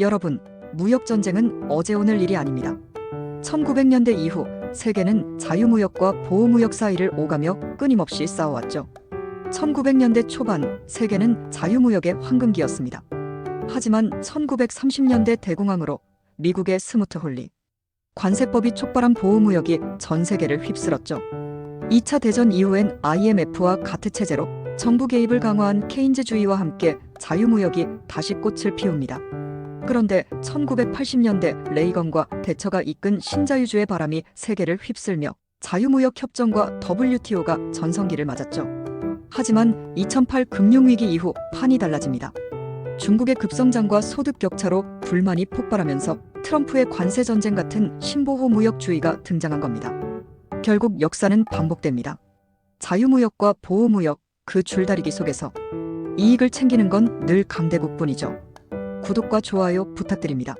여러분, 무역 전쟁은 어제 오늘 일이 아닙니다. 1900년대 이후 세계는 자유무역과 보호무역 사이를 오가며 끊임없이 싸워왔죠. 1900년대 초반 세계는 자유무역의 황금기였습니다. 하지만 1930년대 대공황으로 미국의 스무트 홀리 관세법이 촉발한 보호무역이 전 세계를 휩쓸었죠. 2차 대전 이후엔 IMF와 가트 체제로 정부 개입을 강화한 케인즈주의와 함께 자유무역이 다시 꽃을 피웁니다. 그런데 1980년대 레이건과 대처가 이끈 신자유주의 바람이 세계를 휩쓸며 자유무역 협정과 WTO가 전성기를 맞았죠. 하지만 2008 금융위기 이후 판이 달라집니다. 중국의 급성장과 소득 격차로 불만이 폭발하면서 트럼프의 관세 전쟁 같은 신보호 무역주의가 등장한 겁니다. 결국 역사는 반복됩니다. 자유무역과 보호무역 그 줄다리기 속에서 이익을 챙기는 건 늘 강대국뿐이죠. 구독과 좋아요 부탁드립니다.